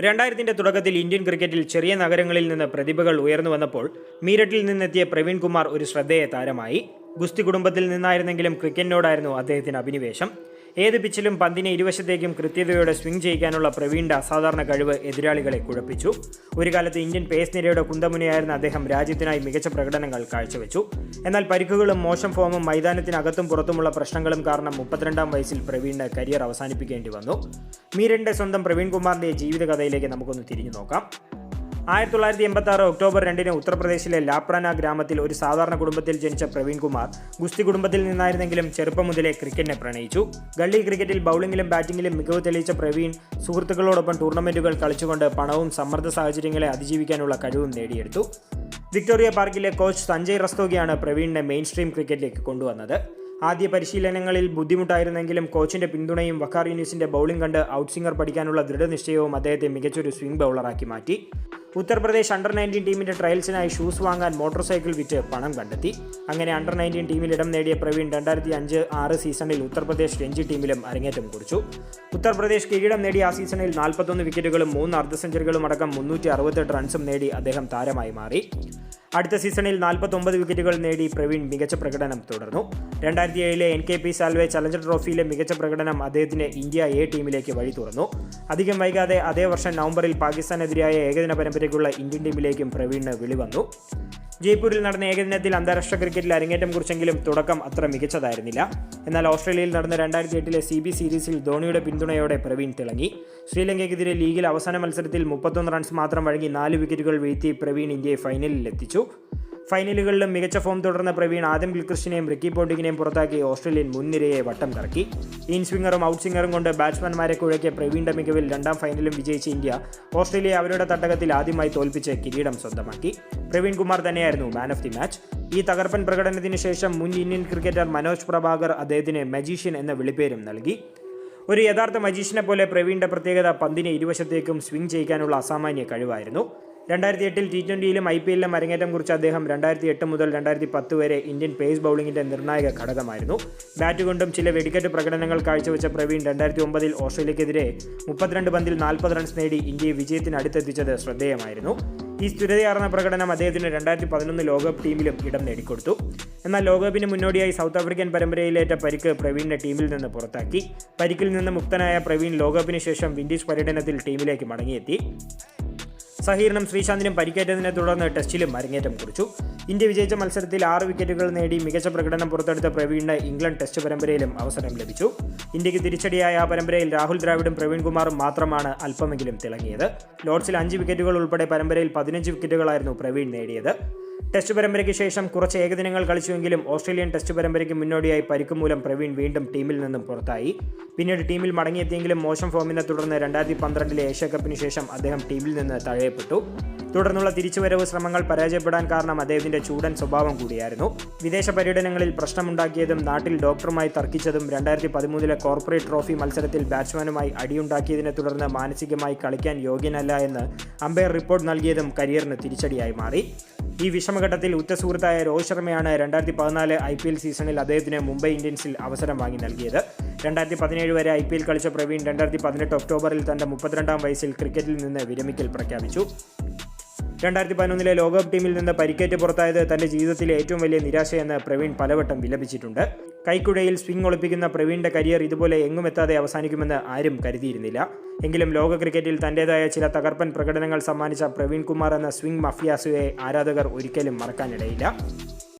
രണ്ടായിരത്തിന്റെ തുടക്കത്തിൽ ഇന്ത്യൻ ക്രിക്കറ്റിൽ ചെറിയ നഗരങ്ങളിൽ നിന്ന് പ്രതിഭകൾ ഉയർന്നു വന്നപ്പോൾ മീരറ്റിൽ നിന്നെത്തിയ പ്രവീൺ കുമാർ ഒരു ശ്രദ്ധേയ താരമായി. ഗുസ്തി കുടുംബത്തിൽ നിന്നായിരുന്നെങ്കിലും ക്രിക്കറ്റിനോടായിരുന്നു അദ്ദേഹത്തിന് അഭിനിവേശം. ഏത് പിച്ചിലും പന്തിനെ ഇരുവശത്തേക്കും കൃത്യതയോടെ സ്വിംഗ് ചെയ്യിക്കാനുള്ള പ്രവീണിന്റെ അസാധാരണ കഴിവ് എതിരാളികളെ കുഴപ്പിച്ചു. ഒരു കാലത്ത് ഇന്ത്യൻ പേസ് നിരയുടെ കുന്തമുനയായിരുന്ന അദ്ദേഹം രാജ്യത്തിനായി മികച്ച പ്രകടനങ്ങൾ കാഴ്ചവെച്ചു. എന്നാൽ പരിക്കുകളും മോശം ഫോമും മൈതാനത്തിനകത്തും പുറത്തുമുള്ള പ്രശ്നങ്ങളും കാരണം മുപ്പത്തിരണ്ടാം വയസ്സിൽ പ്രവീണിന് കരിയർ അവസാനിപ്പിക്കേണ്ടി വന്നു. മീരന്റെ സ്വന്തം പ്രവീൺകുമാറിന്റെ ജീവിതകഥയിലേക്ക് നമുക്കൊന്ന് തിരിഞ്ഞു നോക്കാം. ആയിരത്തി തൊള്ളായിരത്തി എൺപത്തി ആറ് ഒക്ടോബർ രണ്ടിന് ഉത്തർപ്രദേശിലെ ലാപ്രാന ഗ്രാമത്തിൽ ഒരു സാധാരണ കുടുംബത്തിൽ ജനിച്ച പ്രവീൺ കുമാർ ഗുസ്തി കുടുംബത്തിൽ നിന്നായിരുന്നെങ്കിലും ചെറുപ്പം മുതലേ ക്രിക്കറ്റിനെ പ്രണയിച്ചു. ഗള്ളി ക്രിക്കറ്റിൽ ബൗളിംഗിലും ബാറ്റിംഗിലും മികവ് തെളിയിച്ച പ്രവീൺ സുഹൃത്തുക്കളോടൊപ്പം ടൂർണമെന്റുകൾ കളിച്ചുകൊണ്ട് പണവും സമ്മർദ്ദ സാഹചര്യങ്ങളെ അതിജീവിക്കാനുള്ള കഴിവും നേടിയെടുത്തു. വിക്ടോറിയ പാർക്കിലെ കോച്ച് സഞ്ജയ് റസ്തോഗിയാണ് പ്രവീണിനെ മെയിൻ സ്ട്രീം ക്രിക്കറ്റിലേക്ക് കൊണ്ടുവന്നത്. ആദ്യ പരിശീലനങ്ങളിൽ ബുദ്ധിമുട്ടായിരുന്നെങ്കിലും കോച്ചിന്റെ പിന്തുണയും വക്കാർ യൂണിസിന്റെ ബൗളിംഗ് കണ്ട് ഔട്ട്സിംഗർ പഠിക്കാനുള്ള ദൃഢനിശ്ചയവും അദ്ദേഹത്തെ മികച്ചൊരു സ്വിംഗ് ബൗളറാക്കി മാറ്റി. ഉത്തർപ്രദേശ് അണ്ടർ നയന്റീൻ ടീമിന്റെ ട്രയൽസിനായി ഷൂസ് വാങ്ങാൻ മോട്ടോർ സൈക്കിൾ വിറ്റ് പണം കണ്ടെത്തി. അങ്ങനെ അണ്ടർ നയന്റീൻ ടീമിൽ ഇടം നേടിയ പ്രവീൺ രണ്ടായിരത്തി അഞ്ച് ആറ് സീസണിൽ ഉത്തർപ്രദേശ് രഞ്ജി ടീമിലും അരങ്ങേറ്റം കുറിച്ചു. ഉത്തർപ്രദേശ് കിരീടം നേടിയ ആ സീസണിൽ നാൽപ്പത്തൊന്ന് വിക്കറ്റുകളും മൂന്ന് അർദ്ധ സെഞ്ചുറികളും അടക്കം മുന്നൂറ്റി അറുപത്തെട്ട് റൺസും നേടി അദ്ദേഹം താരമായി മാറി. അടുത്ത സീസണിൽ നാൽപ്പത്തൊമ്പത് വിക്കറ്റുകൾ നേടി പ്രവീൺ മികച്ച പ്രകടനം തുടർന്നു. രണ്ടായിരത്തി ഏഴിലെ N K P Salve challenger ട്രോഫിയിലെ മികച്ച പ്രകടനം അദ്ദേഹത്തിന് ഇന്ത്യ എ ടീമിലേക്ക് വഴി തുറന്നു. അധികം വൈകാതെ അതേ വർഷം നവംബറിൽ പാകിസ്ഥാനെതിരായ ഏകദിന പരമ്പരയ്ക്കുള്ള ഇന്ത്യൻ ടീമിലേക്കും പ്രവീണിന് വിളി വന്നു. ജയ്പൂരിൽ നടന്ന ഏകദിനത്തിൽ അന്താരാഷ്ട്ര ക്രിക്കറ്റിൽ അരങ്ങേറ്റം കുറിച്ചെങ്കിലും തുടക്കം അത്ര മികച്ചതായിരുന്നില്ല. എന്നാൽ ഓസ്ട്രേലിയയിൽ നടന്ന രണ്ടായിരത്തി എട്ടിലെ സി ബി സീരീസിൽ ധോണിയുടെ പിന്തുണയോടെ പ്രവീൺ തിളങ്ങി. ശ്രീലങ്കയ്ക്കെതിരെ ലീഗിൽ അവസാന മത്സരത്തിൽ മുപ്പത്തൊന്ന് റൺസ് മാത്രം വഴങ്ങി നാല് വിക്കറ്റുകൾ വീഴ്ത്തി പ്രവീൺ ഇന്ത്യയെ ഫൈനലിൽ എത്തിച്ചു ഫൈനലുകളിലും മികച്ച ഫോം തുടർന്ന പ്രവീൺ ആദ്യം ഗിൽക്രിസ്റ്റിനെയും റിക്കി പോണ്ടിങ്ങിനെയും പുറത്താക്കി ഓസ്ട്രേലിയൻ മുൻനിരയെ വട്ടം കറക്കി. ഇൻ സ്വിംഗറും ഔട്ട് സ്വിംഗറും കൊണ്ട് ബാറ്റ്സ്മാൻമാരെ കുഴക്കിയ പ്രവീണിന്റെ മികവിൽ രണ്ടാം ഫൈനലും വിജയിച്ച ഇന്ത്യ ഓസ്ട്രേലിയ അവരുടെ തട്ടകത്തിൽ ആദ്യമായി തോൽപ്പിച്ച് കിരീടം സ്വന്തമാക്കി. പ്രവീൺ കുമാർ തന്നെയായിരുന്നു മാൻ ഓഫ് ദി മാച്ച് ഈ തകർപ്പൻ പ്രകടനത്തിന് ശേഷം മുൻ ഇന്ത്യൻ ക്രിക്കറ്റർ മനോജ് പ്രഭാകർ അദ്ദേഹത്തിന് മജീഷ്യൻ എന്ന വിളിപ്പേരും നൽകി. ഒരു യഥാർത്ഥ മജീഷ്യനെ പോലെ പ്രവീണിന്റെ പ്രത്യേകത പന്തിനെ ഇരുവശത്തേക്കും സ്വിംഗ് ചെയ്യിക്കാനുള്ള അസാമാന്യ കഴിവായിരുന്നു. രണ്ടായിരത്തി എട്ടിൽ ടി ട്വന്റിയിലും ഐ പി എല്ലിലും അരങ്ങേറ്റം കുറിച്ച അദ്ദേഹം രണ്ടായിരത്തി എട്ട് മുതൽ രണ്ടായിരത്തി പത്ത് വരെ ഇന്ത്യൻ പേസ് ബൗളിംഗിന്റെ നിർണായക ഘടകമായിരുന്നു. ബാറ്റ് കൊണ്ടും ചില വെടിക്കെട്ട് പ്രകടനങ്ങൾ കാഴ്ചവെച്ച പ്രവീൺ രണ്ടായിരത്തി ഒമ്പതിൽ ഓസ്ട്രേലിയക്കെതിരെ മുപ്പത്തിരണ്ട് പന്തിൽ നാൽപ്പത് റൺസ് നേടി ഇന്ത്യയെ വിജയത്തിന് അടുത്തെത്തിച്ചത് ശ്രദ്ധേയമായിരുന്നു. ഈ സ്ഥിരതയാർന്ന പ്രകടനം അദ്ദേഹത്തിന് രണ്ടായിരത്തി പതിനൊന്ന് ലോകകപ്പ് ടീമിലും ഇടം നേടിക്കൊടുത്തു. എന്നാൽ ലോകകപ്പിന് മുന്നോടിയായി സൗത്ത് ആഫ്രിക്കൻ പരമ്പരയിലേറ്റ പരിക്ക് പ്രവീണിനെ ടീമിൽ നിന്ന് പുറത്താക്കി. പരിക്കിൽ നിന്ന് മുക്തനായ പ്രവീൺ ലോകകപ്പിന് ശേഷം വിൻഡീസ് പര്യടനത്തിൽ ടീമിലേക്ക് മടങ്ങിയെത്തി. സഹീറിനും ശ്രീശാന്തിനും പരിക്കേറ്റതിനെ തുടർന്ന് ടെസ്റ്റിലും അരങ്ങേറ്റം കുറിച്ചു. ഇന്ത്യ വിജയിച്ച മത്സരത്തിൽ ആറ് വിക്കറ്റുകൾ നേടി മികച്ച പ്രകടനം പുറത്തെടുത്ത പ്രവീണിന് ഇംഗ്ലണ്ട് ടെസ്റ്റ് പരമ്പരയിലും അവസരം ലഭിച്ചു. ഇന്ത്യയ്ക്ക് തിരിച്ചടിയായ ആ പരമ്പരയിൽ രാഹുൽ ദ്രാവിഡും പ്രവീൺ കുമാറും മാത്രമാണ് അല്പമെങ്കിലും തിളങ്ങിയത്. ലോർഡ്സിൽ അഞ്ച് വിക്കറ്റുകൾ ഉൾപ്പെടെ പരമ്പരയിൽ പതിനഞ്ച് വിക്കറ്റുകളായിരുന്നു പ്രവീൺ നേടിയത്. ടെസ്റ്റ് പരമ്പരയ്ക്ക് ശേഷം കുറച്ച് ഏകദിനങ്ങൾ കളിച്ചുവെങ്കിലും ഓസ്ട്രേലിയൻ ടെസ്റ്റ് പരമ്പരയ്ക്ക് മുന്നോടിയായി പരിക്ക് മൂലം പ്രവീൺ വീണ്ടും ടീമിൽ നിന്നും പുറത്തായി. പിന്നീട് ടീമിൽ മടങ്ങിയെത്തിയെങ്കിലും മോശം ഫോമിനെ തുടർന്ന് രണ്ടായിരത്തി പന്ത്രണ്ടിലെ ഏഷ്യ കപ്പിന് ശേഷം അദ്ദേഹം ടീമിൽ നിന്ന് തഴയപ്പെട്ടു. തുടർന്നുള്ള തിരിച്ചുവരവ് ശ്രമങ്ങൾ പരാജയപ്പെടാൻ കാരണം അദ്ദേഹത്തിന്റെ ചൂടൻ സ്വഭാവം കൂടിയായിരുന്നു. വിദേശ പര്യടനങ്ങളിൽ പ്രശ്നമുണ്ടാക്കിയതും നാട്ടിൽ ഡോക്ടറുമായി തർക്കിച്ചതും രണ്ടായിരത്തി പതിമൂന്നിലെ കോർപ്പറേറ്റ് ട്രോഫി മത്സരത്തിൽ ബാറ്റ്സ്മാനുമായി അടിയുണ്ടാക്കിയതിനെ തുടർന്ന് മാനസികമായി കളിക്കാൻ യോഗ്യനല്ല എന്ന് അമ്പയർ റിപ്പോർട്ട് നൽകിയതും കരിയറിന് തിരിച്ചടിയായി മാറി. ഈ വിഷമഘട്ടത്തിൽ ഉറ്റ സുഹൃത്തായ രോഹിത് ശർമ്മയാണ് രണ്ടായിരത്തി പതിനാല് ഐ പി എൽ സീസണിൽ അദ്ദേഹത്തിന് മുംബൈ ഇന്ത്യൻസിൽ അവസരം വാങ്ങി നൽകിയത്. രണ്ടായിരത്തി പതിനേഴ് വരെ ഐ പി എൽ കളിച്ച പ്രവീൺ രണ്ടായിരത്തി പതിനെട്ട് ഒക്ടോബറിൽ തന്റെ മുപ്പത്തിരണ്ടാം വയസ്സിൽ ക്രിക്കറ്റിൽ നിന്ന് വിരമിക്കൽ പ്രഖ്യാപിച്ചു. രണ്ടായിരത്തി പതിനൊന്നിലെ ലോകകപ്പ് ടീമിൽ നിന്ന് പരിക്കേറ്റ് പുറത്തായത് തന്റെ ജീവിതത്തിലെ ഏറ്റവും വലിയ നിരാശയെന്ന് പ്രവീൺ പലവട്ടം വിലപിച്ചിട്ടുണ്ട്. കൈക്കുഴയിൽ സ്വിംഗ് ഒളിപ്പിക്കുന്ന പ്രവീണിന്റെ കരിയർ ഇതുപോലെ എങ്ങുമെത്താതെ അവസാനിക്കുമെന്ന് ആരും കരുതിയിരുന്നില്ല. എങ്കിലും ലോക ക്രിക്കറ്റിൽ തന്റേതായ ചില തകർപ്പൻ പ്രകടനങ്ങൾ സമ്മാനിച്ച പ്രവീൺ കുമാർ എന്ന സ്വിംഗ് മഫിയാസുവെ ആരാധകർ ഒരിക്കലും മറക്കാനിടയില്ല.